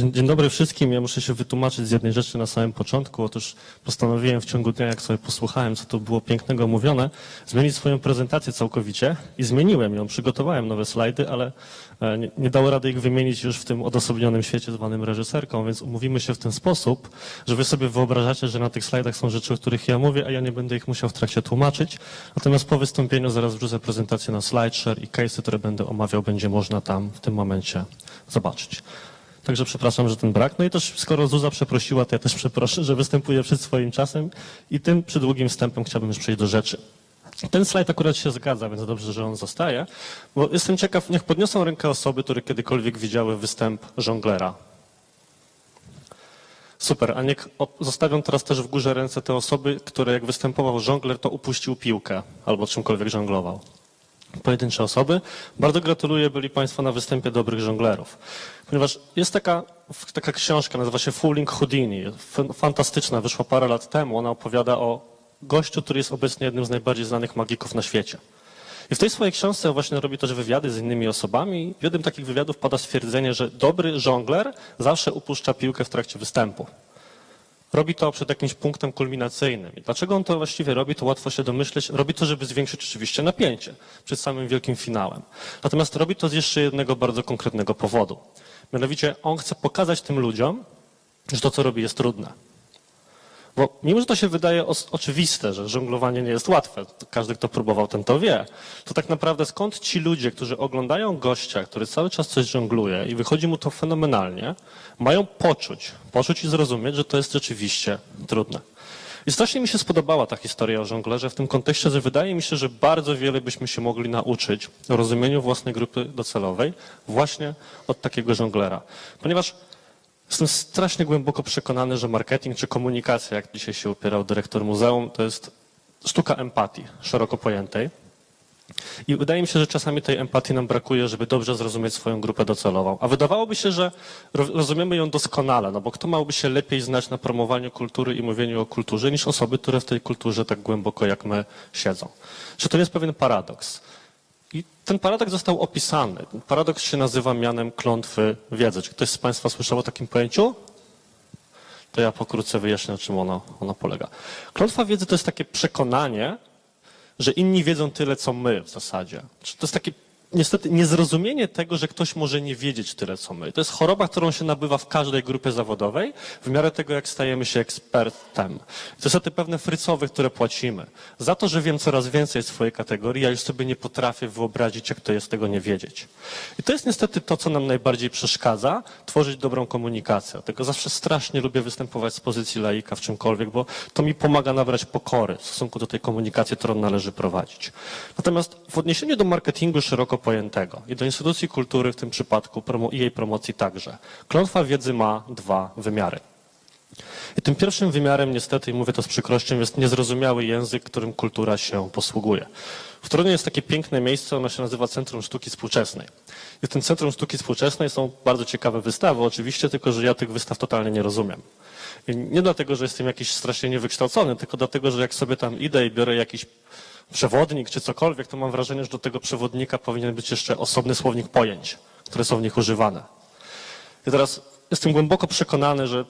Dzień, dzień dobry wszystkim. Ja muszę się wytłumaczyć z jednej rzeczy na samym początku. Otóż postanowiłem w ciągu dnia, jak sobie posłuchałem, co to było pięknego mówione, zmienić swoją prezentację całkowicie i zmieniłem ją. Przygotowałem nowe slajdy, ale e, nie, nie dało rady ich wymienić już w tym odosobnionym świecie zwanym reżyserką, więc umówimy się w ten sposób, że wy sobie wyobrażacie, że na tych slajdach są rzeczy, o których ja mówię, a ja nie będę ich musiał w trakcie tłumaczyć. Natomiast po wystąpieniu zaraz wrzucę prezentację na SlideShare i case'y, które będę omawiał, będzie można tam w tym momencie zobaczyć. Także przepraszam, że ten brak. No i też skoro Zuza przeprosiła, to ja też przeproszę, że występuję przed swoim czasem i tym przydługim wstępem chciałbym już przejść do rzeczy. Ten slajd akurat się zgadza, więc dobrze, że on zostaje, bo jestem ciekaw, niech podniosą rękę osoby, które kiedykolwiek widziały występ żonglera. Super, a niech zostawią teraz też w górze ręce te osoby, które jak występował żongler, to upuścił piłkę albo czymkolwiek żonglował pojedyncze osoby. Bardzo gratuluję, byli Państwo na występie dobrych żonglerów. Ponieważ jest taka, taka książka, nazywa się Fooling Houdini. Fantastyczna, wyszła parę lat temu. Ona opowiada o gościu, który jest obecnie jednym z najbardziej znanych magików na świecie. I w tej swojej książce właśnie robi też wywiady z innymi osobami. W jednym takich wywiadów pada stwierdzenie, że dobry żongler zawsze upuszcza piłkę w trakcie występu robi to przed jakimś punktem kulminacyjnym. I dlaczego on to właściwie robi, to łatwo się domyśleć. Robi to, żeby zwiększyć oczywiście napięcie przed samym wielkim finałem. Natomiast robi to z jeszcze jednego bardzo konkretnego powodu. Mianowicie on chce pokazać tym ludziom, że to, co robi, jest trudne. Bo mimo, że to się wydaje oczywiste, że żonglowanie nie jest łatwe, każdy, kto próbował, ten to wie, to tak naprawdę skąd ci ludzie, którzy oglądają gościa, który cały czas coś żongluje i wychodzi mu to fenomenalnie, mają poczuć, poczuć i zrozumieć, że to jest rzeczywiście trudne. I strasznie mi się spodobała ta historia o żonglerze w tym kontekście, że wydaje mi się, że bardzo wiele byśmy się mogli nauczyć o rozumieniu własnej grupy docelowej właśnie od takiego żonglera. Ponieważ Jestem strasznie głęboko przekonany, że marketing czy komunikacja, jak dzisiaj się upierał dyrektor muzeum, to jest sztuka empatii, szeroko pojętej. I wydaje mi się, że czasami tej empatii nam brakuje, żeby dobrze zrozumieć swoją grupę docelową. A wydawałoby się, że ro- rozumiemy ją doskonale, no bo kto miałby się lepiej znać na promowaniu kultury i mówieniu o kulturze, niż osoby, które w tej kulturze tak głęboko jak my siedzą. Czy to jest pewien paradoks? I ten paradoks został opisany. Ten paradoks się nazywa mianem klątwy wiedzy. Czy ktoś z Państwa słyszał o takim pojęciu? To ja pokrótce wyjaśnię, na czym ono, ono polega. Klątwa wiedzy to jest takie przekonanie, że inni wiedzą tyle, co my w zasadzie. To jest takie niestety niezrozumienie tego, że ktoś może nie wiedzieć tyle, co my. To jest choroba, którą się nabywa w każdej grupie zawodowej, w miarę tego, jak stajemy się ekspertem. To są te pewne frycowe, które płacimy. Za to, że wiem coraz więcej swojej kategorii, ja już sobie nie potrafię wyobrazić, jak to jest tego nie wiedzieć. I to jest niestety to, co nam najbardziej przeszkadza, tworzyć dobrą komunikację. Dlatego zawsze strasznie lubię występować z pozycji laika w czymkolwiek, bo to mi pomaga nabrać pokory w stosunku do tej komunikacji, którą należy prowadzić. Natomiast w odniesieniu do marketingu szeroko pojętego i do instytucji kultury w tym przypadku i jej promocji także, klątwa wiedzy ma dwa wymiary. I tym pierwszym wymiarem, niestety, i mówię to z przykrością, jest niezrozumiały język, którym kultura się posługuje. W Toruniu jest takie piękne miejsce, ono się nazywa Centrum Sztuki Współczesnej. I w tym Centrum Sztuki Współczesnej są bardzo ciekawe wystawy, oczywiście, tylko że ja tych wystaw totalnie nie rozumiem. I nie dlatego, że jestem jakiś strasznie niewykształcony, tylko dlatego, że jak sobie tam idę i biorę jakiś przewodnik czy cokolwiek, to mam wrażenie, że do tego przewodnika powinien być jeszcze osobny słownik pojęć, które są w nich używane. I teraz jestem głęboko przekonany, że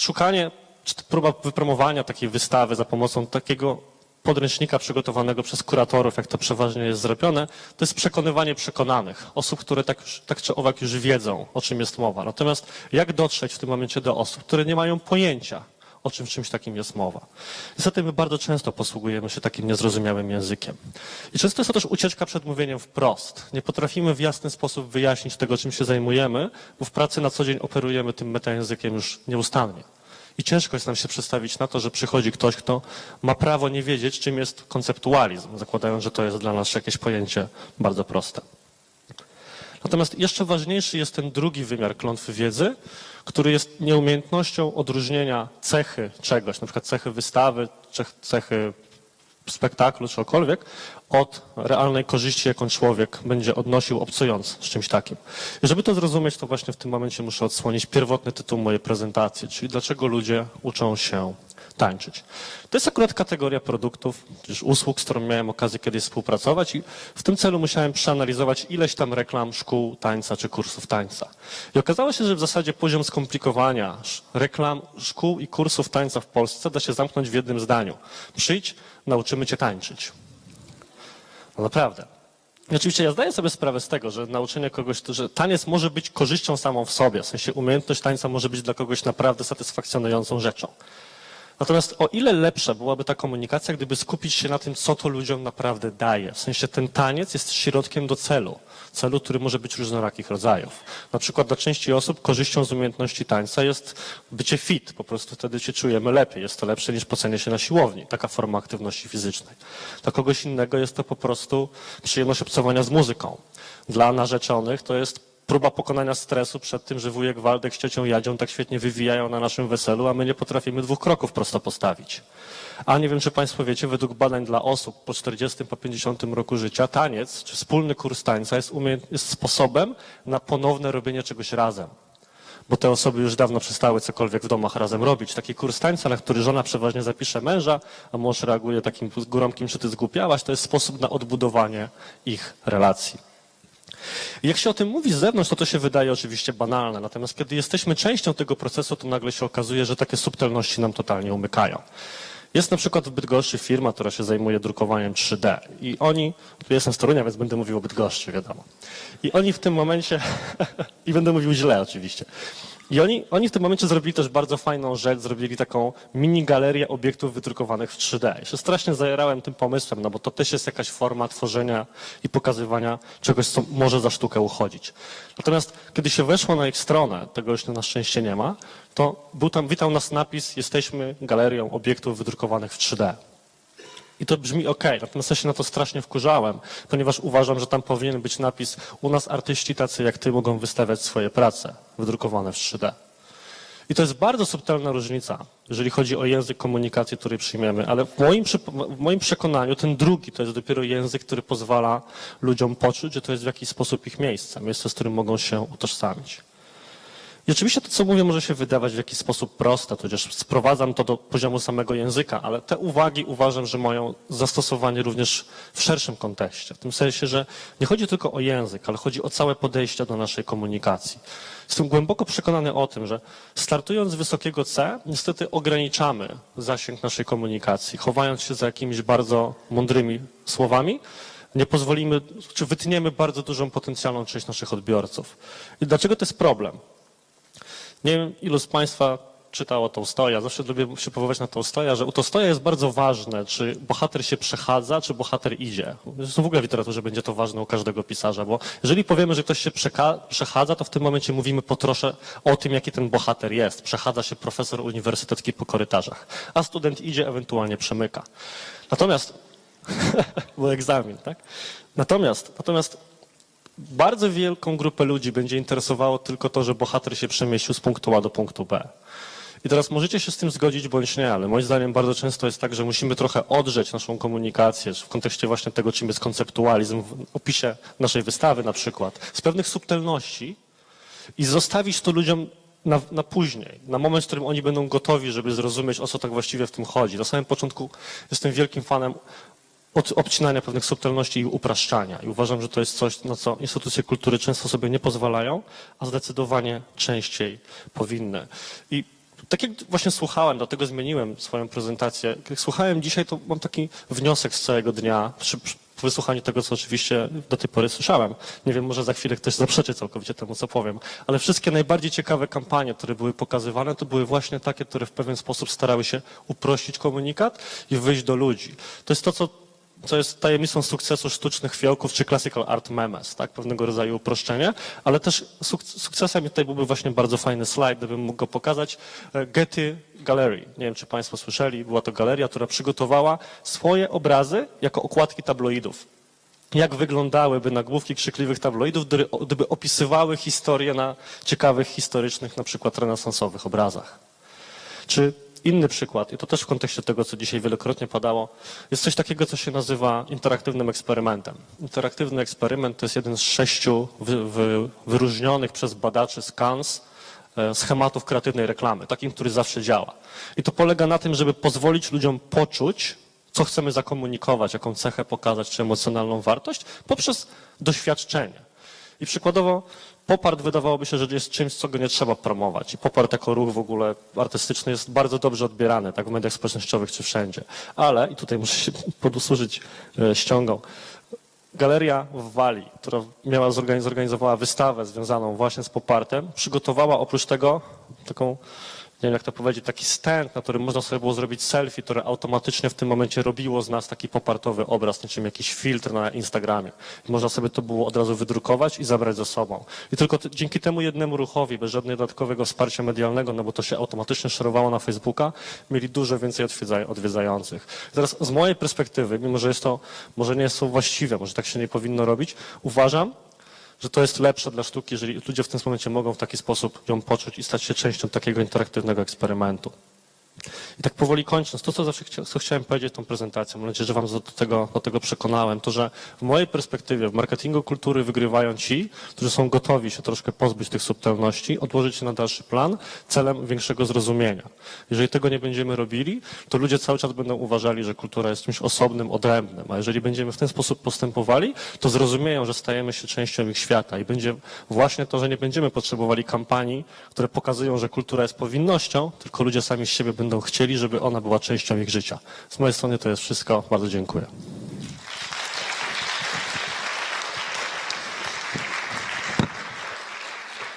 szukanie, czy próba wypromowania takiej wystawy za pomocą takiego podręcznika przygotowanego przez kuratorów, jak to przeważnie jest zrobione, to jest przekonywanie przekonanych, osób, które tak, tak czy owak już wiedzą, o czym jest mowa. Natomiast jak dotrzeć w tym momencie do osób, które nie mają pojęcia, o czym czymś takim jest mowa. Niestety my bardzo często posługujemy się takim niezrozumiałym językiem. I często jest to też ucieczka przed mówieniem wprost. Nie potrafimy w jasny sposób wyjaśnić tego, czym się zajmujemy, bo w pracy na co dzień operujemy tym metajęzykiem już nieustannie. I ciężko jest nam się przedstawić na to, że przychodzi ktoś, kto ma prawo nie wiedzieć, czym jest konceptualizm, zakładając, że to jest dla nas jakieś pojęcie bardzo proste. Natomiast jeszcze ważniejszy jest ten drugi wymiar klątwy wiedzy, który jest nieumiejętnością odróżnienia cechy czegoś, na przykład cechy wystawy, cech- cechy spektaklu, czegokolwiek, od realnej korzyści, jaką człowiek będzie odnosił obcując z czymś takim. I żeby to zrozumieć, to właśnie w tym momencie muszę odsłonić pierwotny tytuł mojej prezentacji, czyli dlaczego ludzie uczą się tańczyć. To jest akurat kategoria produktów, czy usług, z którą miałem okazję kiedyś współpracować i w tym celu musiałem przeanalizować ileś tam reklam szkół tańca czy kursów tańca. I okazało się, że w zasadzie poziom skomplikowania reklam szkół i kursów tańca w Polsce da się zamknąć w jednym zdaniu. Przyjdź, nauczymy cię tańczyć. No naprawdę. I oczywiście ja zdaję sobie sprawę z tego, że nauczenie kogoś, że taniec może być korzyścią samą w sobie, w sensie umiejętność tańca może być dla kogoś naprawdę satysfakcjonującą rzeczą. Natomiast o ile lepsza byłaby ta komunikacja, gdyby skupić się na tym, co to ludziom naprawdę daje. W sensie ten taniec jest środkiem do celu. Celu, który może być różnorakich rodzajów. Na przykład dla części osób korzyścią z umiejętności tańca jest bycie fit. Po prostu wtedy się czujemy lepiej. Jest to lepsze niż pocenie się na siłowni. Taka forma aktywności fizycznej. Dla kogoś innego jest to po prostu przyjemność obcowania z muzyką. Dla narzeczonych to jest próba pokonania stresu przed tym, że wujek Waldek z ciocią Jadzią tak świetnie wywijają na naszym weselu, a my nie potrafimy dwóch kroków prosto postawić. A nie wiem, czy Państwo wiecie, według badań dla osób po 40, po 50 roku życia, taniec, czy wspólny kurs tańca jest, jest sposobem na ponowne robienie czegoś razem. Bo te osoby już dawno przestały cokolwiek w domach razem robić. Taki kurs tańca, na który żona przeważnie zapisze męża, a mąż reaguje takim gromkim, czy ty zgłupiałaś, to jest sposób na odbudowanie ich relacji. Jak się o tym mówi z zewnątrz, to to się wydaje oczywiście banalne. Natomiast kiedy jesteśmy częścią tego procesu, to nagle się okazuje, że takie subtelności nam totalnie umykają. Jest na przykład w Bydgoszczy firma, która się zajmuje drukowaniem 3D. I oni, tu jestem z Torunia, więc będę mówił o Bydgoszczy, wiadomo. I oni w tym momencie, i będę mówił źle oczywiście. I oni, oni w tym momencie zrobili też bardzo fajną rzecz, zrobili taką mini galerię obiektów wydrukowanych w 3D. Ja się strasznie zajerałem tym pomysłem, no bo to też jest jakaś forma tworzenia i pokazywania czegoś, co może za sztukę uchodzić. Natomiast kiedy się weszło na ich stronę, tego już na szczęście nie ma, to był tam, witał nas napis, jesteśmy galerią obiektów wydrukowanych w 3D. I to brzmi ok, natomiast ja się na to strasznie wkurzałem, ponieważ uważam, że tam powinien być napis u nas artyści tacy jak ty mogą wystawiać swoje prace wydrukowane w 3D. I to jest bardzo subtelna różnica, jeżeli chodzi o język komunikacji, który przyjmiemy, ale w moim, w moim przekonaniu ten drugi to jest dopiero język, który pozwala ludziom poczuć, że to jest w jakiś sposób ich miejsce, miejsce, z którym mogą się utożsamić. I oczywiście to, co mówię, może się wydawać w jakiś sposób proste, tudzież sprowadzam to do poziomu samego języka, ale te uwagi uważam, że mają zastosowanie również w szerszym kontekście. W tym sensie, że nie chodzi tylko o język, ale chodzi o całe podejście do naszej komunikacji. Jestem głęboko przekonany o tym, że startując z wysokiego C, niestety ograniczamy zasięg naszej komunikacji, chowając się za jakimiś bardzo mądrymi słowami, nie pozwolimy, czy wytniemy bardzo dużą potencjalną część naszych odbiorców. I dlaczego to jest problem? Nie wiem, ilu z Państwa czytało Tolstoja. Zawsze lubię się powoływać na Tolstoja, że u Tolstoja jest bardzo ważne, czy bohater się przechadza, czy bohater idzie. Zresztą w ogóle w literaturze będzie to ważne u każdego pisarza, bo jeżeli powiemy, że ktoś się przechadza, to w tym momencie mówimy po trosze o tym, jaki ten bohater jest. Przechadza się profesor uniwersytecki po korytarzach, a student idzie, ewentualnie przemyka. Natomiast, bo egzamin, tak? Natomiast, natomiast bardzo wielką grupę ludzi będzie interesowało tylko to, że bohater się przemieścił z punktu A do punktu B. I teraz możecie się z tym zgodzić bądź nie, ale moim zdaniem bardzo często jest tak, że musimy trochę odrzeć naszą komunikację w kontekście właśnie tego, czym jest konceptualizm, w opisie naszej wystawy na przykład, z pewnych subtelności i zostawić to ludziom na, na później, na moment, w którym oni będą gotowi, żeby zrozumieć, o co tak właściwie w tym chodzi. Na samym początku jestem wielkim fanem od obcinania pewnych subtelności i upraszczania. I uważam, że to jest coś, na co instytucje kultury często sobie nie pozwalają, a zdecydowanie częściej powinny. I tak jak właśnie słuchałem, dlatego zmieniłem swoją prezentację. Jak słuchałem dzisiaj, to mam taki wniosek z całego dnia, przy, przy wysłuchaniu tego, co oczywiście do tej pory słyszałem. Nie wiem, może za chwilę ktoś zaprzeczy całkowicie temu, co powiem, ale wszystkie najbardziej ciekawe kampanie, które były pokazywane, to były właśnie takie, które w pewien sposób starały się uprościć komunikat i wyjść do ludzi. To jest to, co co jest tajemnicą sukcesu sztucznych fiołków czy classical art memes, tak? pewnego rodzaju uproszczenie, ale też suk sukcesem tutaj byłby właśnie bardzo fajny slajd, gdybym mógł go pokazać. E, Getty Gallery, nie wiem czy Państwo słyszeli, była to galeria, która przygotowała swoje obrazy jako okładki tabloidów. Jak wyglądałyby nagłówki krzykliwych tabloidów, gdyby opisywały historię na ciekawych, historycznych, na przykład renesansowych obrazach. Czy inny przykład, i to też w kontekście tego, co dzisiaj wielokrotnie padało, jest coś takiego, co się nazywa interaktywnym eksperymentem. Interaktywny eksperyment to jest jeden z sześciu wy, wy, wyróżnionych przez badaczy z e, schematów kreatywnej reklamy, takim, który zawsze działa. I to polega na tym, żeby pozwolić ludziom poczuć, co chcemy zakomunikować, jaką cechę pokazać, czy emocjonalną wartość, poprzez doświadczenie. I przykładowo Popart wydawałoby się, że jest czymś, co go nie trzeba promować. I Popart jako ruch w ogóle artystyczny jest bardzo dobrze odbierany, tak w mediach społecznościowych czy wszędzie. Ale, i tutaj muszę się podusłużyć e, ściągą, Galeria w Walii, która miała zorganiz- zorganizowała wystawę związaną właśnie z Popartem, przygotowała oprócz tego taką, nie wiem jak to powiedzieć, taki stand, na którym można sobie było zrobić selfie, które automatycznie w tym momencie robiło z nas taki popartowy obraz, niczym jakiś filtr na Instagramie. I można sobie to było od razu wydrukować i zabrać ze sobą. I tylko dzięki temu jednemu ruchowi, bez żadnego dodatkowego wsparcia medialnego, no bo to się automatycznie szerowało na Facebooka, mieli dużo więcej odwiedza- odwiedzających. I teraz z mojej perspektywy, mimo że jest to, może nie jest to właściwe, może tak się nie powinno robić, uważam, że to jest lepsze dla sztuki, jeżeli ludzie w tym momencie mogą w taki sposób ją poczuć i stać się częścią takiego interaktywnego eksperymentu. I tak powoli kończąc, to co zawsze chcia, co chciałem powiedzieć tą prezentacją, mam nadzieję, że wam do tego, do tego przekonałem, to że w mojej perspektywie w marketingu kultury wygrywają ci, którzy są gotowi się troszkę pozbyć tych subtelności, odłożyć je na dalszy plan celem większego zrozumienia. Jeżeli tego nie będziemy robili, to ludzie cały czas będą uważali, że kultura jest czymś osobnym, odrębnym, a jeżeli będziemy w ten sposób postępowali, to zrozumieją, że stajemy się częścią ich świata i będzie właśnie to, że nie będziemy potrzebowali kampanii, które pokazują, że kultura jest powinnością, tylko ludzie sami z siebie będą chcieli, żeby ona była częścią ich życia. Z mojej strony to jest wszystko. Bardzo dziękuję.